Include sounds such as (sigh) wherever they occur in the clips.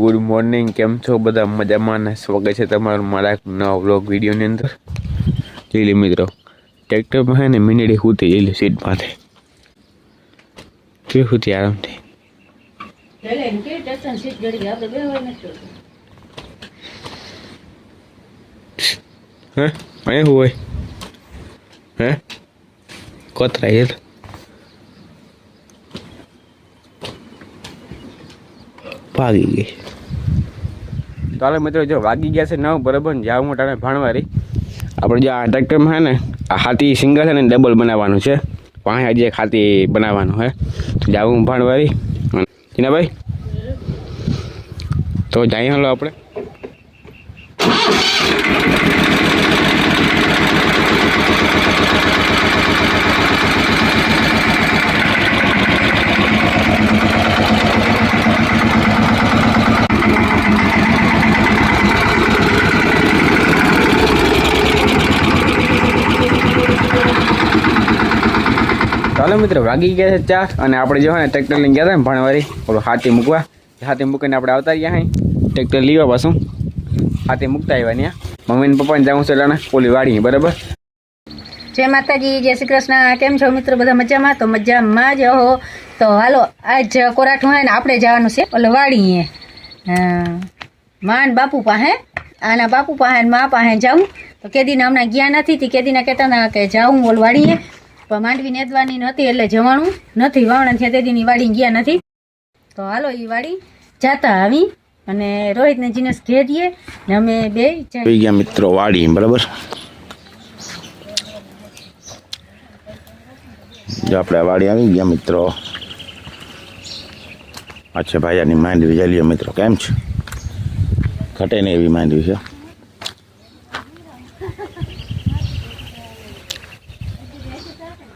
Good morning, કેમ છો? બધા મજામાં અને સ્વાગત છે તમારું મારા એક નવા વ્લોગ વિડીયોની અંદર. જોઈ લે મિત્રો ટ્રેક્ટરમાં હે ને મિનિડી હુતી જઈ લે સીટ માથે. કેવી હુતી આરામથી. હે? અહીં હોય? હે? કોતરાય છે ભાગી ગઈ. તો મિત્રો જો વાગી ગયા છે નવ બરાબર જાવ મોટાને ભાણવારી. આપણે જો આ ટ્રેક્ટરમાં છે ને આ હાથી સિંગલ છે ને ડબલ બનાવવાનું છે. પાસે હજી એક હાથી બનાવવાનું હે. તો જાવું ભાણવારી. જીનાભાઈ? તો જઈએ હલો આપણે. ચાલો મિત્રો, વાગી ગયા છે ચાર અને આપણે જો હે ને ટ્રેક્ટર લઈને ગયા હતા ને ભણવારી ઓલો હાથી મૂકવા. હાથી મૂકીને આપણે આવતા રહ્યા અહીં ટ્રેક્ટર લીવા પાછું. હાથી મૂકતા આવ્યા ત્યાં મમ્મી ને પપ્પાને જવું છે એટલે ઓલી વાડી બરાબર? જય માતાજી, જય શ્રી કૃષ્ણ. કેમ છો મિત્રો, બધા મજામાં? તો મજામાં જ હો તો હાલો, આજ કોરાઠું હોય ને આપણે જવાનું છે ઓલે વાડીએ હા માંડ બાપુ પાસે, આના બાપુ પાસે ને મા પાસે જાઉં. તો કેદીને હમણાં ગયા નથી, તે કેદીના કહેતા હતા કે જાઉં ઓલ વાડીએ. પણ માંડવી નેદવાની નથી એટલે જવાનું નથી. વાવણા ત્યાં તેદીની વાડી ગયા નથી. તો હાલો એ વાડી જાતા આવી અને રોહિત ને જીનસ ઘેરીએ ને અમે બે ગયા મિત્રો વાડી, બરાબર? જો આપણે વાડી આવી ગયા મિત્રો. અચ્છા ભાઈની માંડવી. ચાલીએ મિત્રો, કેમ છે? ઘટે ને એવી માંડવી છે.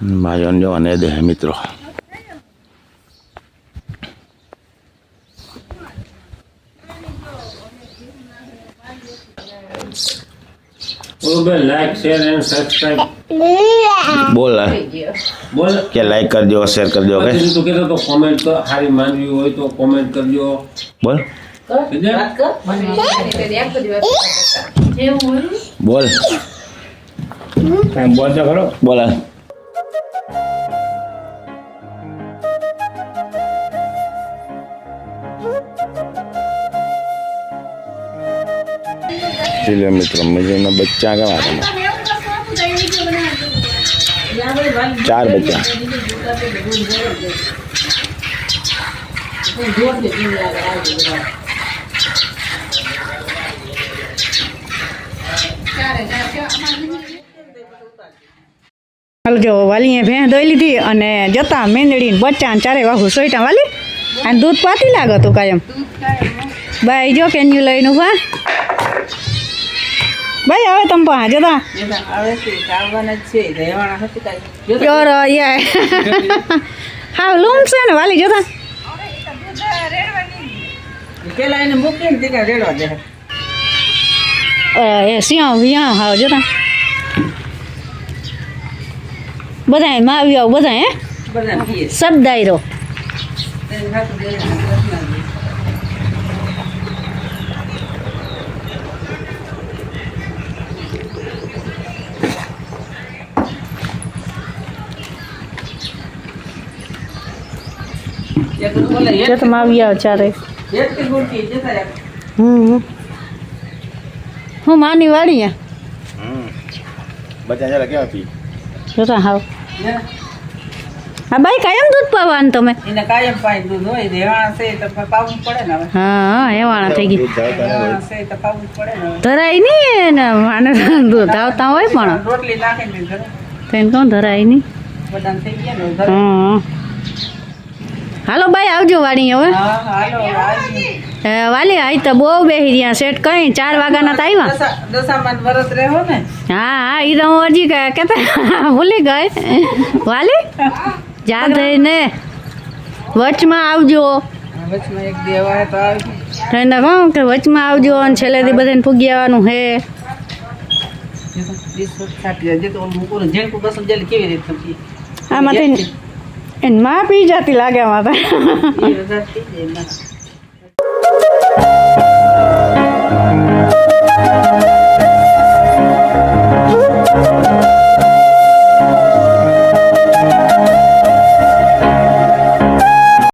ભાઈઓને જો અને દે મિત્રો. બોલ બોલ કે લાઈક કરજો શેર કરજો કે તું કહેતો તો કોમેન્ટ તો સારી માનવી હોય તો કોમેન્ટ કરજો. બોલ? બોલ. બોલ. તો ખરો. બોલ. ચલો મિત્રો મજાના બચ્ચા કેવા તમે ચાર બચ્ચા. હાલ જો વાલીએ ભેં દઈ લીધી અને જતા મેંદડી બચ્ચા ચારે વાહુ સોઈટા વાલી. અને દૂધ પાતી લાગતું કાયમ. બાઈ જો કેન્યુ લઈને ઊભા. ભાઈ હવે તમે પા જતા યોર યા હા લૂમ છે ને વાલી જતા અ, એ સિંહ વિયા હા જતા બધા માં આવ્યા બધા હે સબ દાયરો જતમાં આવ્યા ચારે. હમ હું માની વાળી બચ્ચા જરા કેવા પી જરા હાવ. હા બાઈ કાયમ દૂધ પાવાનું તમે? એને કાયમ પાઈ દૂધ હોય રેવાણા છે તો પાવું પડે ને હવે હા હા એવાણા થઈ ગઈ. રેવાણા છે તો પાવું પડે ને ધરાય નહીં ને માને દૂધ. આવતા હોય પણ. રોટલી નાખીને ઘરે તેને કોણ ધરાય નહીં. બધાને થઈ ગયા ને હા. હાલો ભાઈ આવજો વાડી હવે. વાલી આઈ તો બહુ બેહી રહ્યા સેટ કઈ ચાર વાગ્યાના તો આવ્યા. હા હા એ તો હું હજી કે- કેતા (laughs) ભૂલી ગઈ. વાલી યાદ થઈને વચમાં આવજો. એને કહું કે વચમાં આવજો અને છેલ્લેથી બધાને ફૂગી આવવાનું હે? આમાંથી એને માં પી જતી લાગે આમાં